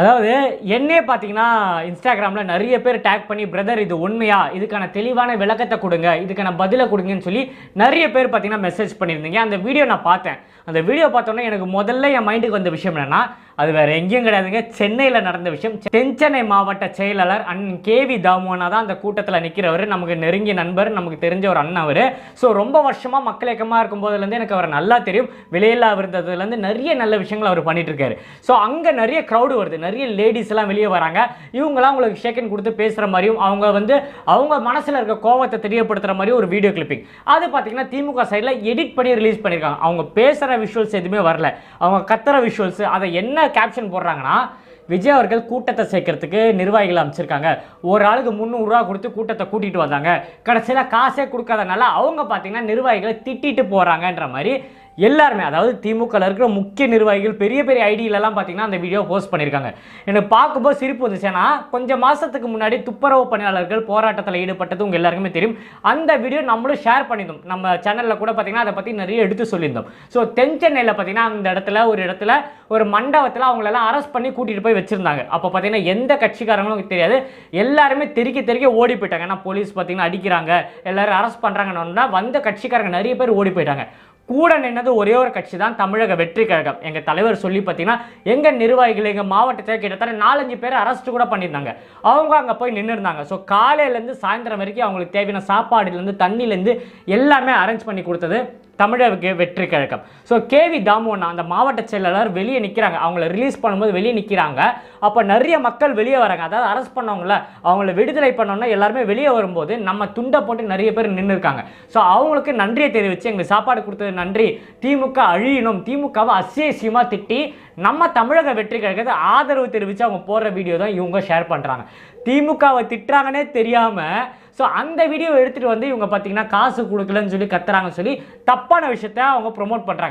அதாவது என்னே பார்த்தீங்கன்னா இன்ஸ்டாகிராமில் நிறைய பேர் டேக் பண்ணி பிரதர் இது உண்மையா? இதுக்கான தெளிவான விளக்கத்தை கொடுங்க. இதுக்கான பதிலை கொடுங்கன்னு சொல்லி நிறைய பேர் பார்த்தீங்கன்னா மெசேஜ் பண்ணியிருந்தீங்க. அந்த வீடியோ நான் பார்த்தேன். அந்த வீடியோ பார்த்தோன்னே எனக்கு முதல்ல என் மைண்டுக்கு வந்த விஷயம் என்னென்னா அது வேறு எங்கேயும் கிடையாதுங்க. சென்னையில் நடந்த விஷயம். தென்சென்னை மாவட்ட செயலாளர் அண்ணன் கேவி தாமோனா தான் அந்த கூட்டத்தில் நிற்கிறவர் நமக்கு நெருங்கிய நண்பர் நமக்கு தெரிஞ்ச ஒரு அண்ணன் அவர். ஸோ ரொம்ப வருஷமாக மக்கள் இயக்கமாக இருக்கும்போதுலேருந்து எனக்கு அவர் நல்லா தெரியும். விலையில்லா இருந்ததுலேருந்து நிறைய நல்ல விஷயங்கள் அவர் பண்ணிட்டு இருக்காரு. ஸோ அங்கே நிறைய க்ரௌடு வருது. நிறைய லேடிஸ் எல்லாம் வெளியே வராங்க. இவங்கெல்லாம் உங்களுக்கு ஷேக்கன் கொடுத்து பேசுகிற மாதிரியும் அவங்க வந்து அவங்க மனசில் இருக்க கோவத்தை தெரியப்படுத்துகிற மாதிரி ஒரு வீடியோ கிளிப்பிங் அது பார்த்தீங்கன்னா திமுக சைடில் எடிட் பண்ணி ரிலீஸ் பண்ணியிருக்காங்க அவங்க பேசுகிற விஷுவல்ஸ் எதுவுமே வரல. அவங்க கத்துற விஷுவல்ஸ் அதை என்ன கேப்ஷன் போடுறாங்கன்னா விஜய் அவர்கள் கூட்டத்தை சேர்க்கறதுக்கு நிர்வாகிகள் அமைச்சிருக்காங்க ஒரு ஆளுக்கு முந்நூறுரூவா கொடுத்து கூட்டத்தை கூட்டிகிட்டு வந்தாங்க. கடைசியில் காசே கொடுக்காதனால அவங்க பார்த்தீங்கன்னா நிர்வாகிகளை திட்டிட்டு போகிறாங்கன்ற மாதிரி எல்லாருமே அதாவது திமுகவில் இருக்கிற முக்கிய நிர்வாகிகள் பெரிய பெரிய ஐடியிலலாம் பார்த்தீங்கன்னா அந்த வீடியோ போஸ்ட் பண்ணியிருக்காங்க எனக்கு பார்க்கும்போது சிரிப்பு வந்துச்சு. ஏன்னா கொஞ்சம் மாதத்துக்கு முன்னாடி துப்புரவு பணியாளர்கள் போராட்டத்தில் ஈடுபட்டது உங்கள் எல்லாருக்குமே தெரியும். அந்த வீடியோ நம்மளும் ஷேர் பண்ணியிருந்தோம். நம்ம சேனலில் கூட பார்த்தீங்கன்னா அதை பற்றி நிறைய எடுத்து சொல்லியிருந்தோம். ஸோ தென் சென்னையில் பார்த்தீங்கன்னா அந்த இடத்துல ஒரு இடத்துல ஒரு மண்டபத்தில் அவங்களெல்லாம் அரெஸ்ட் பண்ணி கூட்டிகிட்டு போய் வச்சுருந்தாங்க. அப்போ பார்த்தீங்கன்னா எந்த கட்சிக்காரங்களும் தெரியாது. எல்லாருமே தெறிக்க தெறிக்க ஓடி போயிட்டாங்க. ஏன்னா போலீஸ் பார்த்தீங்கன்னா அடிக்கிறாங்க. எல்லாரும் அரெஸ்ட் பண்ணுறாங்கன்னா வந்த கட்சிக்காரங்க நிறைய பேர் ஓடி போயிட்டாங்க. கூட நின்னது ஒரே ஒரு கட்சி தான் தமிழக வெற்றி கழகம். எங்கள் தலைவர் சொல்லி பார்த்தீங்கன்னா எங்கள் நிர்வாகிகள் எங்கள் மாவட்டத்தில் கிட்டத்தட்ட நாலஞ்சு பேர் அரெஸ்ட் கூட பண்ணியிருந்தாங்க. அவங்க அங்கே போய் நின்று இருந்தாங்க ஸோ காலையிலேருந்து சாயந்தரம் வரைக்கும் அவங்களுக்கு தேவையான சாப்பாடுலேருந்து தண்ணிலேருந்து எல்லாமே அரேஞ்ச் பண்ணி கொடுத்தது. தமிழக வெற்றி கழகம். ஸோ கேவி தாமுன்னா அந்த மாவட்ட செயலாளர் வெளியே நிற்கிறாங்க அவங்கள ரிலீஸ் பண்ணும்போது வெளியே நிற்கிறாங்க அப்போ நிறைய மக்கள் வெளியே வராங்க. அதாவது அரெஸ்ட் பண்ணவங்கள அவங்கள விடுதலை பண்ணோன்னா எல்லாருமே வெளியே வரும்போது நம்ம துண்டை போட்டு நிறைய பேர் நின்று இருக்காங்க ஸோ அவங்களுக்கு நன்றியை தெரிவித்து எங்களுக்கு சாப்பாடு கொடுத்தது நன்றி. திமுக அழியணும். திமுகவை அசியசியமாக திட்டி நம்ம தமிழக வெற்றி கழகத்தை ஆதரவு தெரிவித்து அவங்க போடுற வீடியோ தான் இவங்க ஷேர் பண்ணுறாங்க திமுகவை திட்டுறாங்கன்னே தெரியாமல் ஸோ அந்த வீடியோ எடுத்துகிட்டு வந்து இவங்க பார்த்தீங்கன்னா காசு கொடுக்கலன்னு சொல்லி கத்துறாங்கன்னு சொல்லி தப்பான விஷயத்த அவங்க ப்ரொமோட் பண்ணுறாங்க